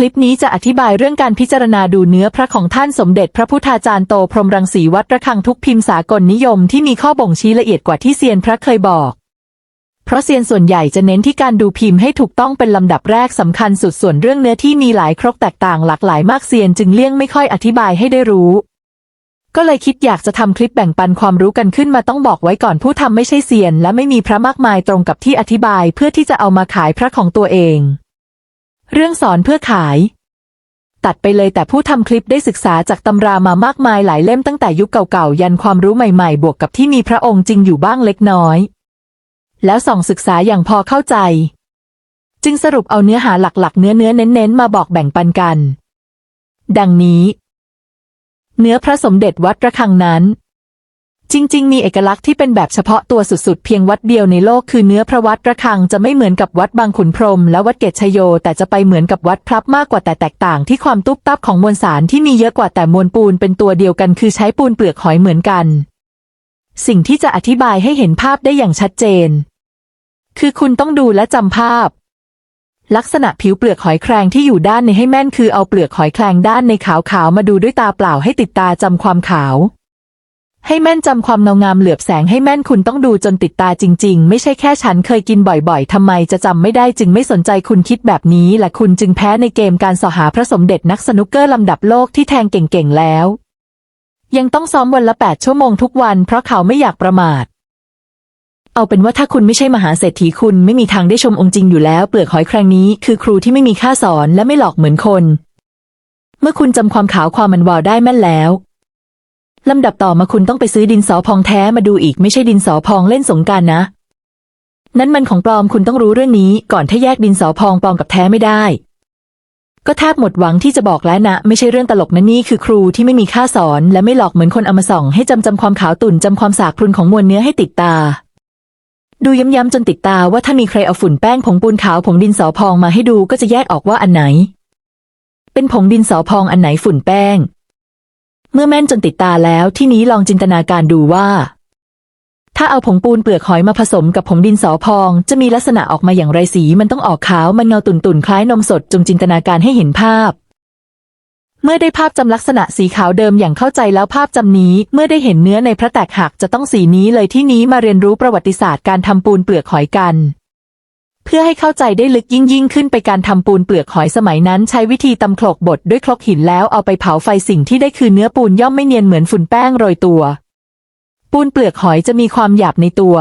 คลิปนี้จะอธิบายเรื่องการพิจารณาดูเนื้อพระของท่านสมเด็จพระพุทธาจารย์โตพรหมรังสีวัดระฆังทุกพิมพ์สากลนิยมที่มีข้อบ่งชี้ละเอียดกว่าที่เซียนพระเคยบอกเพราะเซียนส่วนใหญ่จะเน้นที่การดูพิมพ์ให้ถูกต้องเป็นลำดับแรกสำคัญสุดส่วนเรื่องเนื้อที่มีหลายครกแตกต่างหลากหลายมากเซียนจึงเลี่ยงไม่ค่อยอธิบายให้ได้รู้ ก็เลยคิดอยากจะทำคลิปแบ่งปันความรู้กันขึ้นมาต้องบอกไว้ก่อนผู้ทำไม่ใช่เซียน และไม่มีพระมากมายตรงกับที่อธิบายเพื่อที่จะเอามาขายพระของตัวเอง เรื่องสอนเพื่อขาย ตัดไปเลยแต่ผู้ทำคลิปได้ศึกษาจากตำรามามากมายหลายเล่มตั้งแต่ยุคเก่าๆ ยันความรู้ใหม่ๆ บวกกับที่มีพระองค์จริงอยู่บ้างเล็กน้อย แล้วส่องศึกษาอย่างพอเข้าใจ จึงสรุปเอาเนื้อหาหลักๆ เนื้อเนื้อเน้นๆ มาบอกแบ่งปันกัน ดังนี้ เนื้อพระสมเด็จวัดระฆังนั้น จริง ๆ มีเอกลักษณ์ที่เป็นแบบเฉพาะตัวสุด ๆ เพียงวัดเดียวในโลกคือเนื้อพระวัดระฆังจะไม่เหมือนกับวัดบางขุนพรหมและวัดเกตชโย แต่จะไปเหมือนกับวัดพลับมากกว่าแต่แตกต่างที่ความตุ๊บตับของมวลสารที่มีเยอะกว่าแต่มวลปูนเป็นตัวเดียวกันคือใช้ปูนเปลือกหอยเหมือนกัน สิ่งที่จะอธิบายให้เห็นภาพได้อย่างชัดเจน คือคุณต้องดูและจำภาพ ลักษณะผิวเปลือกหอยแครงที่อยู่ด้านในให้แม่นคือเอาเปลือกหอยแครงด้านในขาวๆมาดูด้วยตาเปล่าให้ติดตาจำความขาว ให้แม่นจำความเงางามเหลือบแสงให้แม่นคุณต้องดูจนติดตาจริง ๆ ไม่ใช่แค่ฉันเคยกินบ่อยๆทำไมจะจำไม่ได้จึงไม่สนใจคุณคิดแบบนี้และคุณจึงแพ้ในเกมการสอหาพระสมเด็จนักสนุกเกอร์ลำดับโลกที่แทงเก่งๆแล้ว ยังต้องซ้อมวันละแปดชั่วโมงทุกวัน เพราะเขาไม่อยากประมาทเอาเป็นว่าถ้าคุณไม่ใช่มหาเศรษฐีคุณไม่มีทางได้ชมองค์จริงอยู่แล้ว เปลือกหอยแครงนี้คือครูที่ไม่มีค่าสอนและไม่หลอกเหมือนคน เมื่อคุณจำความขาวความมันวาวได้แม่นแล้ว ลำดับต่อมาคุณต้องไปซื้อดินสอพองแท้มาดูอีกไม่ใช่ดินสอพองเล่นสงการนะ นั้นมันของปลอมคุณต้องรู้เรื่องนี้ก่อนถ้าแยกดินสอพองปลอมกับแท้ไม่ได้ ก็แทบหมดหวังที่จะบอกแล้วนะ ไม่ใช่เรื่องตลกนะนี่คือครูที่ไม่มีค่าสอน และไม่หลอกเหมือนคนเอามาส่อง ให้จำจำความขาวตุ่นจำความสากพรุนของมวลเนื้อให้ติดตา ดูย้ำๆจนติดตาว่าถ้ามีใครเอาฝุ่นแป้งผงปูนขาวผงดินสอพองมาให้ดูก็จะแยกออกว่าอันไหน เป็นผงดินสอพองอันไหนฝุ่นแป้ง เมื่อแม่นจนติดตาแล้วที่นี้ลองจินตนาการดูว่า ถ้าเอาผงปูนเปลือกหอยมาผสมกับผงดินสอพอง จะมีลักษณะออกมาอย่างไรสีมันต้องออกขาวมันเงาตุ่นๆคล้ายนมสดจงจินตนาการให้เห็นภาพ เมื่อได้ภาพจำลักษณะสีขาวเดิมอย่างเข้าใจแล้วภาพจำนี้ เมื่อได้เห็นเนื้อในพระแตกหักจะต้องสีนี้เลยที่นี้มาเรียนรู้ประวัติศาสตร์การทำปูนเปลือกหอยกัน เพื่อให้เข้าใจได้ลึกยิ่งยิ่งขึ้นไปการทำปูนเปลือกหอยสมัยนั้น ใช้วิธีตำโขลกบดด้วยครกหินแล้วเอาไปเผาไฟสิ่งที่ได้คือเนื้อปูนย่อมไม่เนียนเหมือนฝุ่นแป้งโรยตัว ปูนเปลือกหอยจะมีความหยาบในตัว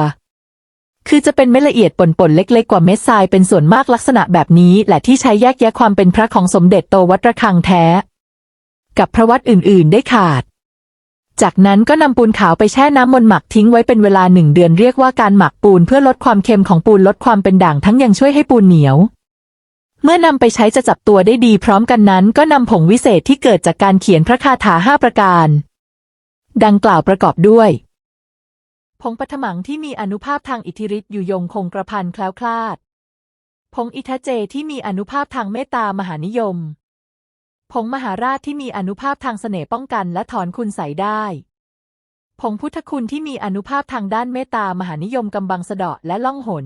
คือจะเป็นเม็ดละเอียดป่นๆเล็ก ๆ กว่าเม็ดทรายเป็นส่วนมากลักษณะแบบนี้ แหละที่ใช้แยกแยะความเป็นพระของสมเด็จโตวัดระฆังแท้ กับพระวัดอื่น ๆ ได้ขาด จากนั้นก็นำปูนขาวไปแช่น้ำมนต์หมักทิ้งไว้เป็นเวลาหนึ่งเดือนเรียกว่าการหมักปูนเพื่อลดความเค็มของปูนลดความเป็นด่างทั้งยังช่วยให้ปูนเหนียว เมื่อนำไปใช้จะจับตัวได้ดีพร้อมกันนั้น ก็นำผงวิเศษที่เกิดจากการเขียนพระคาถาห้าประการ ดังกล่าวประกอบด้วยผงปฐมังที่มีอนุภาพทางอิทธิฤทธิ์อยู่ยงคงกระพันแคล้วคลาดผงอิทเจที่มีอนุภาพทางเมตตามหานิยม ผงมหาราชที่มีอนุภาพทางเสน่ห์ป้องกันและถอนคุณใสได้ผงพุทธคุณที่มีอนุภาพทางด้านเมตตามหานิยมกำบังสะเดาะและล่องหน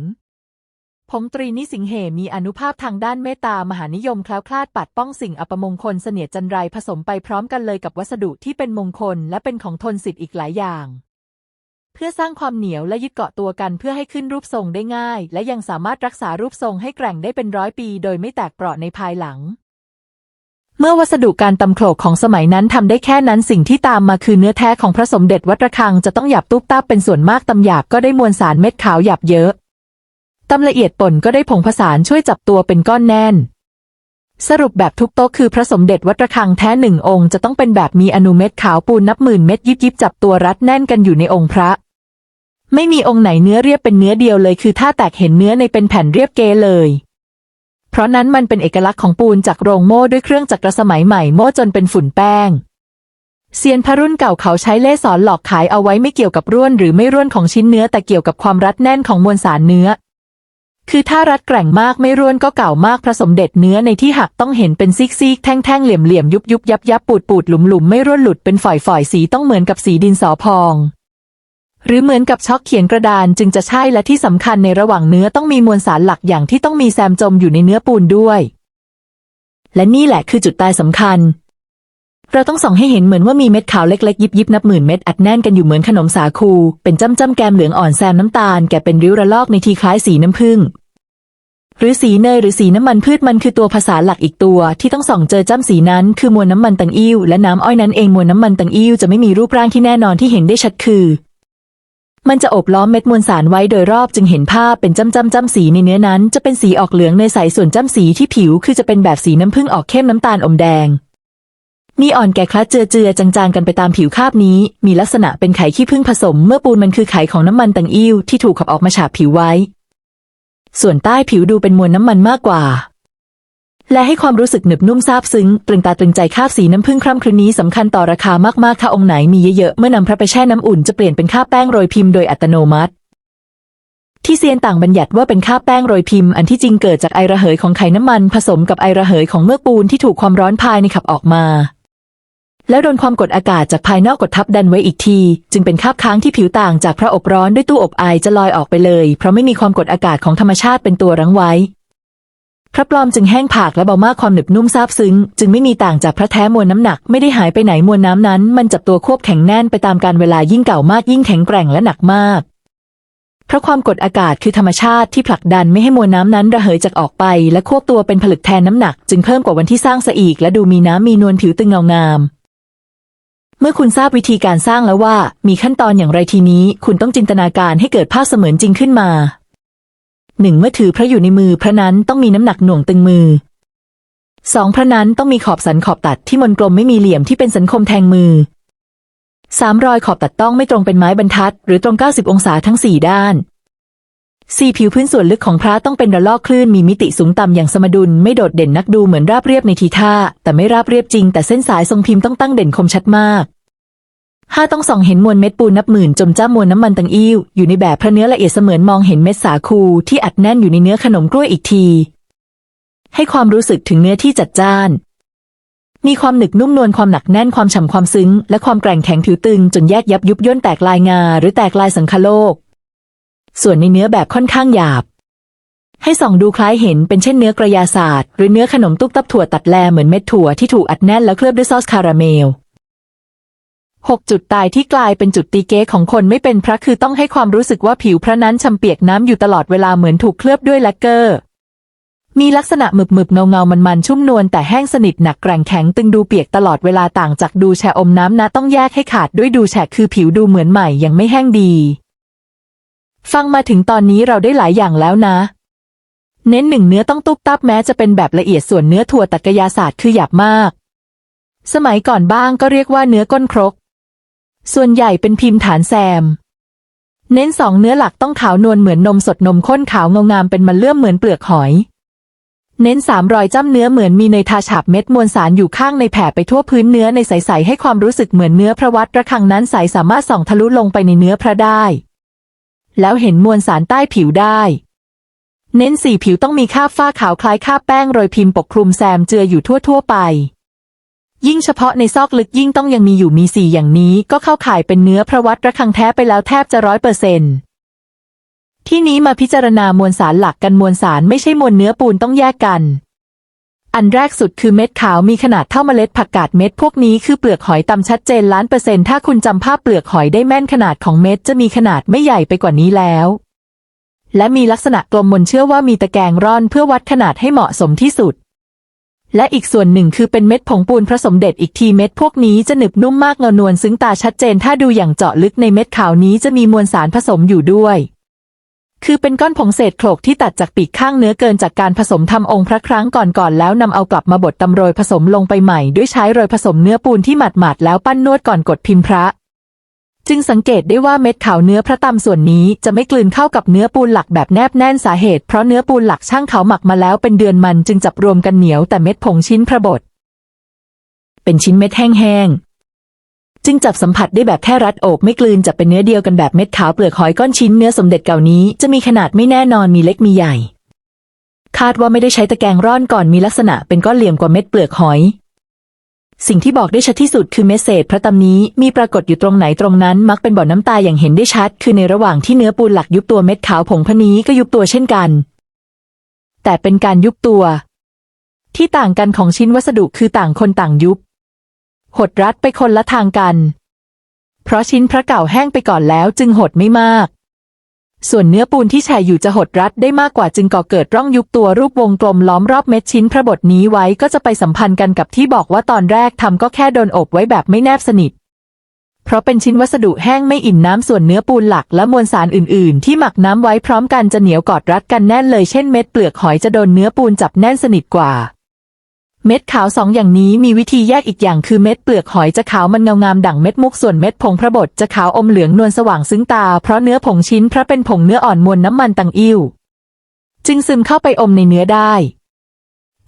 ผงตรีนิสิงเหมีอนุภาพทางด้านเมตตามหานิยมแคล้วคลาดปัดป้องสิ่งอัปมงคลเสนียจันไรผสมไปพร้อมกันเลยกับวัสดุที่เป็นมงคลและเป็นของทนสิทธิ์อีกหลายอย่าง เพื่อสร้างความเหนียวและยึดเกาะตัวกันเพื่อให้ขึ้นรูปทรงได้ง่าย และยังสามารถรักษารูปทรงให้แกร่งได้เป็นร้อยปี โดยไม่แตกเปราะในภายหลัง เมื่อวัสดุการตำโขลกของสมัยนั้นทำได้แค่นั้นสิ่งที่ตามมาคือเนื้อแท้ของพระสมเด็จวัดระฆังจะต้องหยาบตุ๊บตับเป็นส่วนมากตำหยาบก็ได้มวลสารเม็ดขาวหยาบเยอะตำละเอียดป่นก็ได้ผงผสานช่วยจับตัวเป็นก้อนแน่น สรุปแบบทุกโต๊ะคือพระสมเด็จวัดระฆังแท้หนึ่งองค์จะต้องเป็นแบบมีอนุเม็ดขาวปูนนับหมื่นเม็ดยิบยิบจับตัวรัดแน่นกันอยู่ในองค์พระ ไม่มีองค์ไหนเนื้อเรียบเป็นเนื้อเดียวเลยคือถ้าแตกเห็นเนื้อในเป็นแผ่นเรียบเกเลย เพราะนั้นมันเป็นเอกลักษณ์ของปูนจากโรงโม่ด้วยเครื่องจักรสมัยใหม่โม่จนเป็นฝุ่นแป้งเซียนพระรุ่นเก่าเขาใช้เล่สอนหลอกขายเอาไว้ไม่เกี่ยวกับร่วนหรือไม่ร่วนของชิ้นเนื้อแต่เกี่ยวกับความรัดแน่นของมวลสารเนื้อ คือถ้ารัดแกร่งมากไม่ร่วนก็เก่ามากพระสมเด็จเนื้อในที่หักต้องเห็นเป็นซิกซีกแท่งแท่งเหลี่ยมเหลี่ยมยุบยุบยับยับปูดปูดหลุมหลุมไม่ร่วนหลุดเป็นฝอยฝอยสีต้องเหมือนกับสีดินสอพอง หรือเหมือนกับช็อกเขียนกระดานจึงจะใช่และที่สำคัญในระหว่างเนื้อต้องมีมวลสารหลักอย่างที่ต้องมีแซมจมอยู่ในเนื้อปูนด้วย และนี่แหละคือจุดตายสำคัญ เราต้องส่องให้เห็นเหมือนว่ามีเม็ดขาวเล็กๆ ยิบยิบนับหมื่นเม็ดอัดแน่นกันอยู่เหมือนขนมสาคู เป็นจ้ำจ้ำๆแกมเหลืองอ่อนแซมน้ำตาลแกะเป็นริ้วระลอกในทีคล้ายสีน้ำผึ้งหรือสีเนยหรือสีน้ำมันพืชมันคือตัวภาษาหลักอีกตัว ที่ต้องส่องเจอจ้ำสีนั้นคือมวลน้ำมันตังอิ่วและน้ำอ้อยนั้นเองมวลน้ำมันตังอิ่วจะไม่มีรูปร่างที่แน่นอนที่เห็นได้ชัดคือ มันจะโอบล้อมเม็ดมวลสารไว้โดยรอบจึงเห็นภาพเป็นจ้ำจ้ำจ้ำสีในเนื้อนั้นจะเป็นสีออกเหลืองในใสส่วนจ้ำสีที่ผิวคือจะเป็นแบบสีน้ำผึ้งออกเข้มน้ำตาลอมแดงนี่อ่อนแก่คล้าเจือเจือจางๆกันไปตามผิวคาบนี้ มีลักษณะเป็นไข่ขี้ผึ้งผสม เมื่อปูนมันคือไข่ของน้ำมันตังอิ่วที่ถูกขับออกมาฉาบผิวไว้ ส่วนใต้ผิวดูเป็นมวลน้ำมันมากกว่า และให้ความรู้สึกหนึบนุ่มซาบซึ้ง ตรึงตาตรึงใจคาบสีน้ำผึ้งคร่ำครึนนี้สำคัญต่อราคามากๆ ถ้าองค์ไหนมีเยอะๆ เมื่อนำพระไปแช่น้ำอุ่นจะเปลี่ยนเป็นคาบแป้งโรยพิมพ์โดยอัตโนมัติ ที่เซียนต่างบัญญัติว่าเป็นคาบแป้งโรยพิมพ์ อันที่จริงเกิดจากไอระเหยของไข่น้ำมันผสมกับไอระเหยของเมือกปูนที่ถูกความร้อนภายในขับออกมา แล้วโดนความกดอากาศจากภายนอกกดทับดันไว้อีกที จึงเป็นคาบค้างที่ผิวต่างจากพระอบร้อนด้วยตู้อบไอจะลอยออกไปเลย เพราะไม่มีความกดอากาศของธรรมชาติเป็นตัวรั้งไว้ พระปลอมจึงแห้งผากและเบามากความหนึบนุ่มซาบซึ้ง จึงไม่มีต่างจากพระแท้มวลน้ำหนักไม่ได้หายไปไหนมวลน้ำนั้น มันจับตัวควบแข็งแน่นไปตามการเวลายิ่งเก่ามากยิ่งแข็งแกร่งและหนักมากเพราะความกดอากาศคือธรรมชาติที่ผลักดันไม่ให้มวลน้ำนั้นระเหยจากออกไป และควบตัวเป็นผลึกแทนน้ำหนัก จึงเพิ่มกว่าวันที่สร้างซะอีก และดูมีน้ำมีนวลผิวตึงเงางาม เมื่อคุณทราบวิธีการสร้างแล้วว่า มีขั้นตอนอย่างไรทีนี้ คุณต้องจินตนาการให้เกิดภาพเสมือนจริงขึ้นมา หนึ่งเมื่อถือพระอยู่ในมือพระนั้นต้องมีน้ำหนักหน่วงตึงมือสองพระนั้นต้องมีขอบสันขอบตัดที่มนกลมไม่มีเหลี่ยมที่เป็นสันคมแทงมือสามรอยขอบตัดต้องไม่ตรงเป็นไม้บรรทัด หรือตรงเก้าสิบองศาทั้งสี่ด้านสี่ผิวพื้นส่วนลึกของพระต้องเป็นระลอกคลื่นมีมิติสูงต่ำอย่างสมดุลไม่โดดเด่นนักดูเหมือนราบเรียบในทีท่า แต่ไม่ราบเรียบจริงแต่เส้นสายทรงพิมพ์ต้องตั้งเด่นคมชัดมาก ห้าต้องส่องเห็นมวลเม็ดปูนนับหมื่นจมจ้ามวลน้ำมันตังอิ่วอยู่ในแบบพระเนื้อละเอียดเสมือนมองเห็นเม็ดสาคูที่อัดแน่นอยู่ในเนื้อขนมกล้วยอีกที ให้ความรู้สึกถึงเนื้อที่จัดจ้าน มีความหนึกนุ่มนวลความหนักแน่นความฉ่ำความซึ้ง และความแกร่งแข็งผิวตึง จนแยกยับยุบย่นแตกลายงา หรือแตกลายสังคโลก ส่วนในเนื้อแบบค่อนข้างหยาบ ให้ส่องดูคล้ายเห็นเป็นเช่นเนื้อกระยาศาสตร์หรือเนื้อขนมตุ๊กตับถั่วตัดแลเหมือนเม็ดถั่วที่ถูกอัดแน่นแล้วเคลือบด้วยซอสคาราเมล หกจุดตายที่กลายเป็นจุดตีเก๊ของคนไม่เป็นพระคือต้องให้ความรู้สึกว่าผิวพระนั้นชำเปียกน้ำอยู่ตลอดเวลาเหมือนถูกเคลือบด้วยแลกเกอร์ มีลักษณะหมึบหมึบเงาเงามันมันชุ่มนวลแต่แห้งสนิทหนักแกร่งแข็งตึงดูเปียกตลอดเวลาต่างจากดูแฉอมน้ำนะต้องแยกให้ขาดด้วยดูแฉะคือผิวดูเหมือนใหม่ยังไม่แห้งดี ฟังมาถึงตอนนี้เราได้หลายอย่างแล้วนะเน้นหนึ่งเนื้อต้องตุ๊บตับแม้จะเป็นแบบละเอียดส่วนเนื้อถั่วตักยาศาสตร์คือหยาบมาก สมัยก่อนบ้างก็เรียกว่าเนื้อก้นครก ส่วนใหญ่เป็นพิมพ์ฐานแซม เน้นสองเนื้อหลักต้องขาวนวลเหมือนนมสดนมข้นขาวเงางามเป็นมันเลื่อมเหมือนเปลือกหอย เน้นสามรอยจ้ำเนื้อเหมือนมีเนยทาฉาบเม็ดมวลสารอยู่ข้างในแผ่ไปทั่วพื้นเนื้อในใสๆให้ความรู้สึกเหมือนเนื้อพระวัดระฆังนั้นใสสามารถส่องทะลุลงไปในเนื้อพระได้ แล้วเห็นมวลสารใต้ผิวได้เน้นสีผิวต้องมีคราบฝ้าขาวคล้ายคราบแป้งโรยพิมพ์ปกคลุมแซมเจืออยู่ทั่วๆไป ยิ่งเฉพาะในซอกลึกยิ่งต้องยังมีอยู่มีสีอย่างนี้ ก็เข้าข่ายเป็นเนื้อพระวัดระฆังแท้ไปแล้วแทบจะร้อยเปอร์เซนที่นี้มาพิจารณามวลสารหลักกันมวลสารไม่ใช่มวลเนื้อปูนต้องแยกกัน อันแรกสุดคือเม็ดขาวมีขนาดเท่าเมล็ดผักกาดเม็ดพวกนี้คือเปลือกหอยตำชัดเจนล้านเปอร์เซ็นต์ถ้าคุณจำภาพเปลือกหอยได้แม่นขนาดของเม็ดจะมีขนาดไม่ใหญ่ไปกว่านี้แล้ว และมีลักษณะกลมมนเชื่อว่ามีตะแกรงร่อนเพื่อวัดขนาดให้เหมาะสมที่สุด และอีกส่วนหนึ่งคือเป็นเม็ดผงปูนผสมเด็ดอีกทีเม็ดพวกนี้จะหนึบนุ่มมากเงานวลซึ้งตาชัดเจนถ้าดูอย่างเจาะลึกในเม็ดขาวนี้จะมีมวลสารผสมอยู่ด้วย คือเป็นก้อนผงเศษโขลกที่ตัดจากปีกข้างเนื้อเกินจากการผสมทำองค์พระครั้งก่อนๆแล้วนำเอากลับมาบดตำโรยผสมลงไปใหม่ ด้วยใช้โรยผสมเนื้อปูนที่หมาดๆแล้วปั้นนวดก่อนกดพิมพ์พระ จึงสังเกตได้ว่าเม็ดขาวเนื้อพระตำส่วนนี้จะไม่กลืนเข้ากับเนื้อปูนหลักแบบแนบแน่นสาเหตุเพราะเนื้อปูนหลักช่างเขาหมักมาแล้วเป็นเดือนมันจึงจับรวมกันเหนียวแต่เม็ดผงชิ้นพระบดเป็นชิ้นเม็ดแห้งๆจึงจับสัมผัสได้แบบแค่รัดอบไม่กลืนจะเป็นเนื้อเดียวกันแบบเม็ดขาวเปลือกหอยก้อนชิ้นเนื้อสมเด็จเก่านี้จะมีขนาดไม่แน่นอนมีเล็กมีใหญ่ คาดว่าไม่ได้ใช้ตะแกรงร่อนก่อนมีลักษณะเป็นก้อนเหลี่ยมกว่าเม็ดเปลือกหอย สิ่งที่บอกได้ชัดที่สุดคือเมสเซจพระตำนี้มีปรากฏอยู่ตรงไหนตรงนั้น มักเป็นบ่อน้ำตาอย่างเห็นได้ชัด คือในระหว่างที่เนื้อปูนหลักยุบตัวเม็ดขาวผงพนี้ก็ยุบตัวเช่นกัน แต่เป็นการยุบตัว ที่ต่างกันของชิ้นวัสดุคือต่างคนต่างยุบ หดรัดไปคนละทางกัน เพราะชิ้นพระเก่าแห้งไปก่อนแล้วจึงหดไม่มาก ส่วนเนื้อปูนที่แฉอยู่จะหดรัดได้มากกว่าจึงก่อเกิดร่องยุบตัวรูปวงกลมล้อมรอบเม็ดชิ้นพระบทนี้ไว้ก็จะไปสัมพันธ์กันกับที่บอกว่าตอนแรกทำก็แค่โดนอบไว้แบบไม่แนบสนิท เพราะเป็นชิ้นวัสดุแห้งไม่อิ่มน้ำส่วนเนื้อปูนหลักและมวลสารอื่น ๆ ที่หมักน้ำไว้พร้อมกันจะเหนียวกอดรัดกันแน่นเลยเช่นเม็ดเปลือกหอยจะโดนเนื้อปูนจับแน่นสนิทกว่า เม็ดขาวสองอย่างนี้มีวิธีแยกอีกอย่างคือเม็ดเปลือกหอยจะขาวมันเงางามดั่งเม็ดมุกส่วนเม็ดผงพระบทจะขาวอมเหลืองนวลสว่างซึ้งตา เพราะเนื้อผงชิ้นพระเป็นผงเนื้ออ่อนมวลน้ำมันตังอิ่วจึงซึมเข้าไปอมในเนื้อได้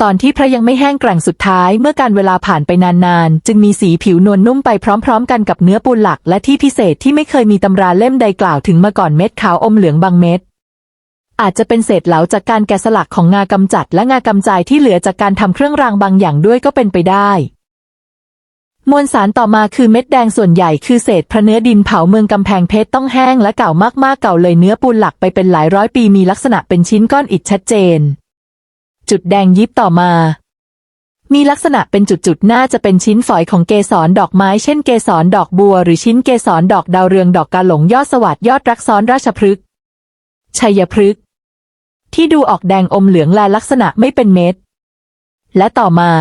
ตอนที่พระยังไม่แห้งแกร่งสุดท้ายเมื่อการเวลาผ่านไปนานๆ จึงมีสีผิวนวลนุ่มไปพร้อมๆ กันกับเนื้อปูนหลักและที่พิเศษที่ไม่เคยมีตำราเล่มใดกล่าวถึงมาก่อนเม็ดขาวอมเหลืองบางเม็ด อาจจะเป็นเศษเหลาจากการแกะสลักของงากำจัดและงากำจายที่เหลือจากการทำเครื่องรางบางอย่างด้วยก็เป็นไปได้ มวลสารต่อมาคือเม็ดแดงส่วนใหญ่คือเศษพระเนื้อดินเผาเมืองกำแพงเพชรต้องแห้งและเก่ามากๆเก่าเลยเนื้อปูนหลักไปเป็นหลายร้อยปีมีลักษณะเป็นชิ้นก้อนอิฐชัดเจน จุดแดงยิบต่อมามีลักษณะเป็นจุดๆ น่าจะเป็นชิ้นฝอยของเกสรดอกไม้ เช่นเกสรดอกบัว หรือชิ้นเกสรดอกดาวเรืองดอกกาหลงยอดสวัสดยอดรักซ้อนราชพฤกษ์ชัยพฤกษ์ ที่ดูออกแดงอมเหลืองแลลักษณะไม่เป็นเม็ด และต่อมา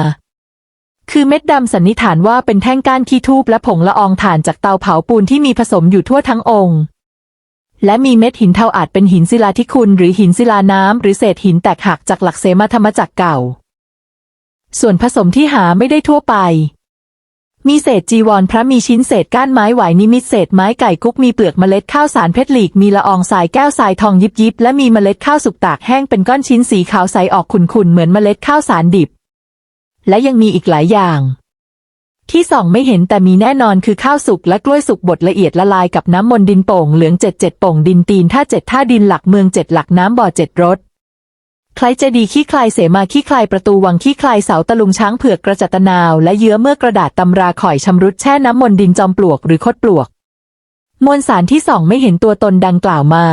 คือเม็ดดำสันนิษฐานว่าเป็นแท่งก้านขี้ทูบและผงละอองถ่านจากเตาเผาปูนที่มีผสมอยู่ทั่วทั้งองค์ และมีเม็ดหินเทาอาจเป็นหินศิลาธิคุณหรือหินศิลาน้ำหรือเศษหินแตกหักจากหลักเสมาธรรมจักรเก่า ส่วนผสมที่หาไม่ได้ทั่วไป มีเศษจีวรพระมีชิ้นเศษก้านไม้ไหวนิมิตเศษไม้ไก่กุ๊กมีเปลือกเมล็ดข้าวสารเพชรหลีกมีละอองทรายแก้วทรายทองยิบยิบและมีเมล็ดข้าวสุกตากแห้งเป็นก้อนชิ้นสีขาวใสออกขุ่นๆเหมือนเมล็ดข้าวสารดิบ และยังมีอีกหลายอย่าง ที่ส่องไม่เห็นแต่มีแน่นอนคือข้าวสุกและกล้วยสุกบดละเอียดละลายกับน้ำมนต์ดินโป่งเหลืองเจ็ดเจ็ดโป่งดินตีนท่าเจ็ดท่าดินหลักเมืองเจ็ดหลักน้ำบ่อเจ็ดรถ คล้ายเจดีขี้คลายเสมาขี้คลายประตูวังขี้คลายเสาตะลุงช้างเผือกกระจัตนาวและเยื่อเมื่อกระดาษตำราข่อยชำรุดแช่น้ำมนต์ดินจอมปลวกหรือคดปลวก มวลสารที่สองไม่เห็นตัวตนดังกล่าวมา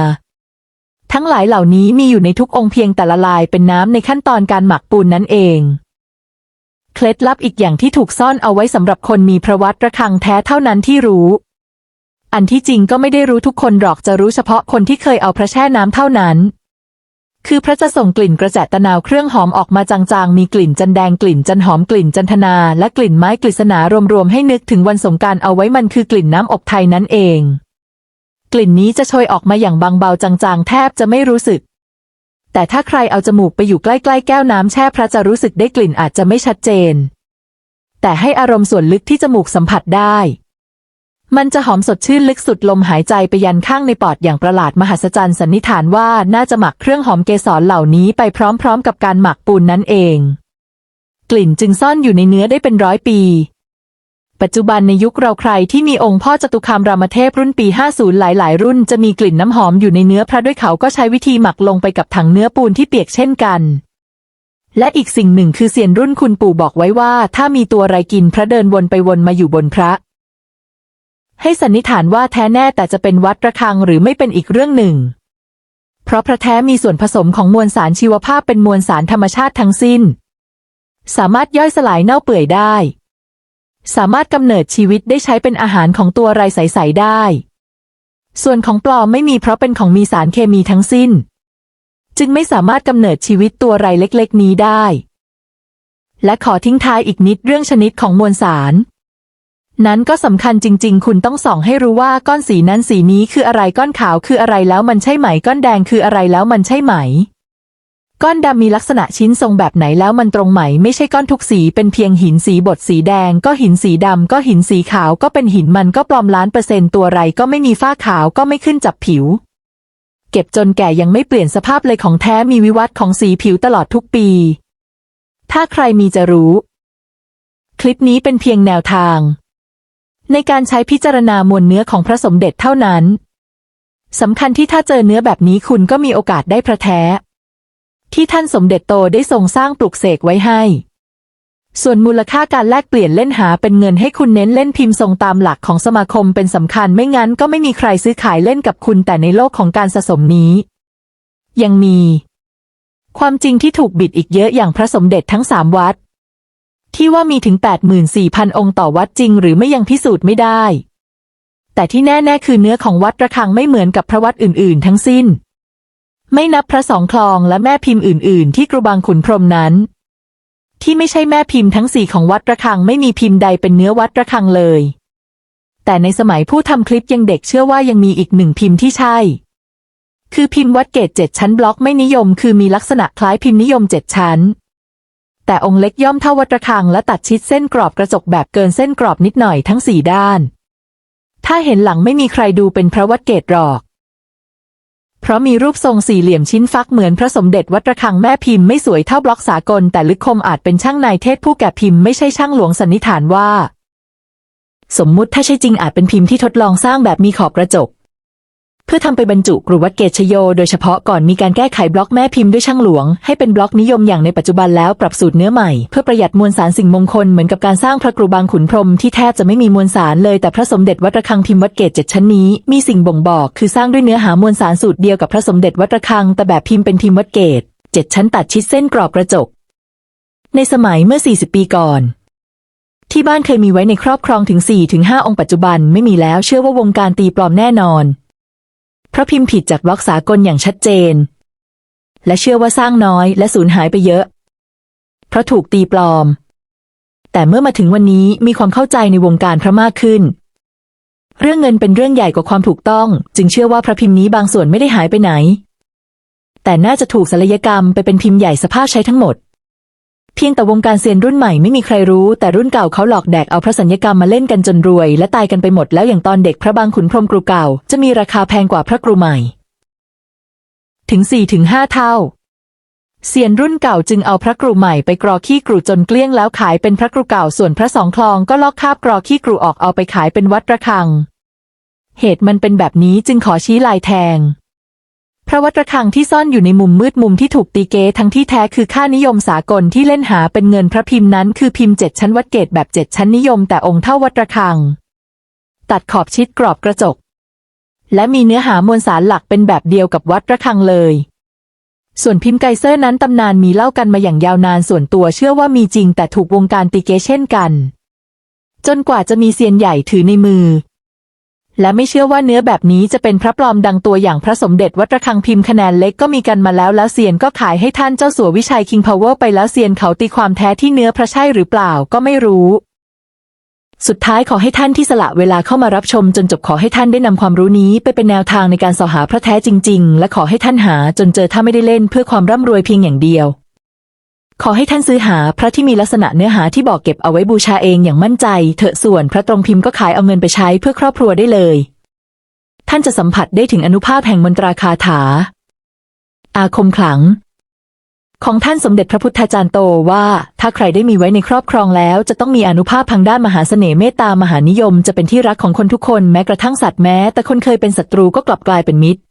ทั้งหลายเหล่านี้มีอยู่ในทุกองค์เพียงแต่ละลายเป็นน้ำในขั้นตอนการหมักปูนนั่นเองเคล็ดลับอีกอย่างที่ถูกซ่อนเอาไว้สำหรับคนมีประวัติระฆังแท้เท่านั้นที่รู้ อันที่จริงก็ไม่ได้รู้ทุกคนหรอกจะรู้เฉพาะคนที่เคยเอาพระแช่น้ำเท่านั้น คือพระจะส่งกลิ่นกระแจตะนาวเครื่องหอมออกมาจางๆ มีกลิ่นจันแดงกลิ่นจันหอมกลิ่นจันทนาและกลิ่นไม้กฤษณารวมๆให้นึกถึงวันสงการเอาไว้มันคือกลิ่นน้ำอบไทยนั่นเอง กลิ่นนี้จะโชยออกมาอย่างบางเบาจางๆ แทบจะไม่รู้สึก แต่ถ้าใครเอาจมูกไปอยู่ใกล้ๆแก้วน้ำแช่พระจะรู้สึกได้กลิ่นอาจจะไม่ชัดเจน แต่ให้อารมณ์ส่วนลึกที่จมูกสัมผัสได้ มันจะหอมสดชื่นลึกสุดลมหายใจไปยันข้างในปอดอย่างประหลาดมหัศจรรย์สันนิษฐานว่าน่าจะหมักเครื่องหอมเกสรเหล่านี้ไปพร้อมๆ กับการหมักปูนนั่นเอง กลิ่นจึงซ่อนอยู่ในเนื้อได้เป็นร้อยปี ปัจจุบันในยุคเราใครที่มีองค์พ่อจตุคามรามเทพรุ่นปี 50 หลาย ๆ รุ่นจะมีกลิ่นน้ำหอมอยู่ในเนื้อพระด้วยเขาก็ใช้วิธีหมักลงไปกับถังเนื้อปูนที่เปียกเช่นกันและอีกสิ่งหนึ่งคือเสียนรุ่นคุณปู่บอกไว้ว่า ถ้ามีตัวอะไรกินพระเดินวนไปวนมาอยู่บนพระ ให้สันนิษฐานว่าแท้แน่แต่จะเป็นวัดระฆังหรือไม่เป็นอีกเรื่องหนึ่ง เพราะพระแท้มีส่วนผสมของมวลสารชีวภาพเป็นมวลสารธรรมชาติทั้งสิ้น สามารถย่อยสลายเน่าเปื่อยได้ สามารถกำเนิดชีวิตได้ใช้เป็นอาหารของตัวไรใสๆได้ ส่วนของปลอมไม่มีเพราะเป็นของมีสารเคมีทั้งสิ้น จึงไม่สามารถกำเนิดชีวิตตัวไรเล็กๆ นี้ได้ และขอทิ้งท้ายอีกนิดเรื่องชนิดของมวลสาร นั้นก็สำคัญจริง ๆ คุณต้องส่องให้รู้ว่าก้อนสีนั้นสีนี้คืออะไรก้อนขาวคืออะไรแล้วมันใช่ไหม ก้อนแดงคืออะไรแล้วมันใช่ไหม ก้อนดำมีลักษณะชิ้นทรงแบบไหนแล้วมันตรงไหม ไม่ใช่ก้อนทุกสีเป็นเพียงหินสีบดสีแดง ก็หินสีดำก็หินสีขาวก็เป็นหินมันก็ปลอมล้านเปอร์เซ็นต์ตัวไรก็ไม่มีฝ้าขาวก็ไม่ขึ้นจับผิว เก็บจนแก่ยังไม่เปลี่ยนสภาพเลยของแท้มีวิวัฒน์ของสีผิวตลอดทุกปี ถ้าใครมีจะรู้ คลิปนี้เป็นเพียงแนวทาง ในการใช้พิจารณามวลเนื้อของพระสมเด็จเท่านั้นสำคัญที่ถ้าเจอเนื้อแบบนี้คุณก็มีโอกาสได้พระแท้ ที่ท่านสมเด็จโตได้ทรงสร้างปลุกเสกไว้ให้ ส่วนมูลค่าการแลกเปลี่ยนเล่นหาเป็นเงินให้คุณเน้นเล่นพิมพ์ทรงตามหลักของสมาคมเป็นสำคัญไม่งั้นก็ไม่มีใครซื้อขายเล่นกับคุณแต่ในโลกของการสะสมนี้ ยังมี ความจริงที่ถูกบิดอีกเยอะอย่างพระสมเด็จทั้งสามวัด ที่ว่ามีถึง 84,000 องค์ต่อวัดจริงหรือไม่ยังพิสูจน์ไม่ได้ แต่ที่แน่ๆคือเนื้อของวัดระฆังไม่เหมือนกับพระวัดอื่นๆ ทั้งสิ้น ไม่นับพระสองคลองและแม่พิมพ์อื่น ๆ ที่กรุบางขุนพรหมนั้น ที่ไม่ใช่แม่พิมพ์ทั้งสี่ของวัดระฆังไม่มีพิมพ์ใดเป็นเนื้อวัดระฆังเลย แต่ในสมัยผู้ทำคลิปยังเด็กเชื่อว่ายังมีอีกหนึ่งพิมพ์ที่ใช่ คือพิมพ์วัดเกตเจ็ดชั้นบล็อกไม่นิยม คือมีลักษณะคล้ายพิมพ์นิยมเจ็ดชั้น แต่องค์เล็กย่อมเท่าวัดระฆังและตัดชิดเส้นกรอบกระจกแบบเกินเส้นกรอบนิดหน่อยทั้งสี่ด้าน ถ้าเห็นหลังไม่มีใครดูเป็นพระวัดเกตหรอก เพราะมีรูปทรงสี่เหลี่ยมชิ้นฟักเหมือนพระสมเด็จวัดระฆังแม่พิมพ์ไม่สวยเท่าบล็อกสากล แต่ลึกคมอาจเป็นช่างนายเทศผู้แกะพิมพ์ไม่ใช่ช่างหลวงสันนิษฐานว่า สมมุติถ้าใช่จริงอาจเป็นพิมพ์ที่ทดลองสร้างแบบมีขอบกระจก เพื่อทำไปบรรจุกรุวัดเกชโย โดยเฉพาะก่อนมีการแก้ไขบล็อกแม่พิมพ์ด้วยช่างหลวง ให้เป็นบล็อกนิยมอย่างในปัจจุบันแล้วปรับสูตรเนื้อใหม่ เพื่อประหยัดมวลสารสิ่งมงคลเหมือนกับการสร้างพระกรุบางขุนพรมที่แทบจะไม่มีมวลสารเลยแต่พระสมเด็จวัดระฆังพิมพ์วัดเกตเจ็ดชั้นนี้มีสิ่งบ่งบอกคือสร้างด้วยเนื้อหามวลสารสูตรเดียวกับพระสมเด็จวัดระฆังแต่แบบพิมพ์เป็นพิมพ์วัดเกตเจ็ดชั้นตัดชิดเส้นกรอบกระจก ในสมัยเมื่อ 40 ปีก่อนที่บ้านเคยมีไว้ในครอบครองถึง 4-5 องค์ปัจจุบันไม่มีแล้วเชื่อว่าวงการตีปลอมแน่นอน เพราะพิมพ์ผิดจากบล็อกสากลอย่างชัดเจน และเชื่อว่าสร้างน้อยและสูญหายไปเยอะ เพราะถูกตีปลอม แต่เมื่อมาถึงวันนี้มีความเข้าใจในวงการพระมากขึ้น เรื่องเงินเป็นเรื่องใหญ่กว่าความถูกต้อง จึงเชื่อว่าพระพิมพ์นี้บางส่วนไม่ได้หายไปไหน แต่น่าจะถูกศัลยกรรมไปเป็นพิมพ์ใหญ่สภาพใช้ทั้งหมด พียงแต่วงการเซียนรุ่นใหม่ไม่มีใครรู้ แต่รุ่นเก่าเขาหลอกแดกเอาพระสัญญกรรมมาเล่นกันจนรวย และตายกันไปหมดแล้วอย่างตอนเด็กพระบางขุนพรหมกรุเก่า จะมีราคาแพงกว่าพระกรุใหม่ ถึง4ถึง5เท่าเซียนรุ่นเก่าจึงเอาพระกรุใหม่ไปกรอขี้กรุจนเกลี้ยงแล้วขายเป็นพระกรุเก่าส่วนพระสองคลองก็ลอกคาบกรอขี้กรุออกเอาไปขายเป็นวัดระฆัง เหตุมันเป็นแบบนี้จึงขอชี้ลายแทง พระวัดระฆังที่ซ่อนอยู่ในมุมมืดมุมที่ถูกตีเกทั้งที่แท้คือค่านิยมสากลที่เล่นหาเป็นเงินพระพิมพ์นั้นคือพิมพ์เจ็ดชั้นวัดเกตแบบเจ็ดชั้นนิยมแต่องค์เท่าวัดระฆัง ตัดขอบชิดกรอบกระจก และมีเนื้อหามวลสารหลักเป็นแบบเดียวกับวัดระฆังเลย ส่วนพิมพ์ไกเซอร์นั้นตำนานมีเล่ากันมาอย่างยาวนานส่วนตัวเชื่อว่ามีจริงแต่ถูกวงการตีเกเช่นกัน จนกว่าจะมีเซียนใหญ่ถือในมือ และไม่เชื่อว่าเนื้อแบบนี้จะเป็นพระปลอมดังตัวอย่างพระสมเด็จวัดระฆังพิมพ์คะแนนเล็กก็มีกันมาแล้วแล้วเซียนก็ขายให้ท่านเจ้าสัววิชัยคิงพาวเวอร์ไปแล้วเซียนเขาตีความแท้ที่เนื้อพระใช่หรือเปล่าก็ไม่รู้สุดท้ายขอให้ท่านที่สละเวลาเข้ามารับชมจนจบขอให้ท่านได้นำความรู้นี้ไปเป็นแนวทางในการสอหาพระแท้จริง ๆ และขอให้ท่านหาจนเจอถ้าไม่ได้เล่นเพื่อความร่ำรวยเพียงอย่างเดียว ขอให้ท่านซื้อหาพระที่มีลักษณะเนื้อหาที่บอกเก็บเอาไว้บูชาเองอย่างมั่นใจ เถอะส่วนพระตรงพิมพ์ก็ขายเอาเงินไปใช้เพื่อครอบครัวได้เลย ท่านจะสัมผัสได้ถึงอนุภาพแห่งมนตราคาถา อาคมขลัง ของท่านสมเด็จพระพุทธาจารย์โตว่า ถ้าใครได้มีไว้ในครอบครองแล้ว จะต้องมีอนุภาพทางด้านมหาเสน่ห์เมตตามหานิยม จะเป็นที่รักของคนทุกคนแม้กระทั่งสัตว์แม้ แต่คนเคยเป็นศัตรูก็กลับกลายเป็นมิตร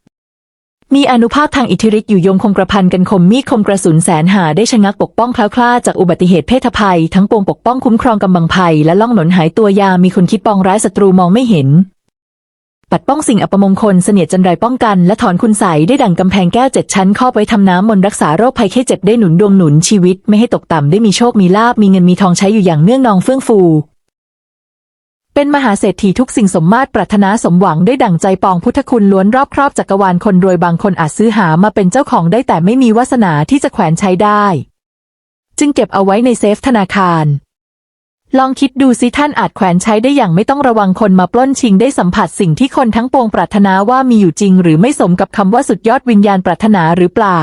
มีอนุภาพทางอิทธิฤทธิ์อยู่ยงคงกระพันกันคมมีดคมกระสุนแสนหาได้ชะงักปกป้องคล้าวคลาจากอุบัติเหตุเพศภัย ทั้งปวงปกป้องคุ้มครองกำบังภัยและล่องหนนหายตัวยามีคนคิดปองร้ายศัตรูมองไม่เห็น ปัดป้องสิ่งอัปมงคลเสนียดจันไรป้องกันและถอนคุณใสได้ดั่งกำแพงแก้วเจ็ดชั้นครอบไว้ทำน้ำมนต์รักษาโรคภัยแค่เจ็บได้หนุนดวงหนุนชีวิตไม่ให้ตกต่ำได้มีโชคมีลาบมีเงินมีทองใช้อยู่อย่างเนื่องนองเฟื่องฟู เป็นมหาเศรษฐีทุกสิ่งสมมาตรปรารถนาสมหวังได้ดั่งใจปองพุทธคุณล้วนรอบครอบจักรวาลคนรวยบางคนอาจซื้อหามาเป็นเจ้าของได้แต่ไม่มีวาสนาที่จะแขวนใช้ได้ จึงเก็บเอาไว้ในเซฟธนาคาร ลองคิดดูสิท่านอาจแขวนใช้ได้อย่างไม่ต้องระวังคนมาปล้นชิงได้สัมผัสสิ่งที่คนทั้งปวงปรารถนาว่ามีอยู่จริง หรือไม่สมกับคำว่าสุดยอดวิญญาณปรารถนาหรือเปล่า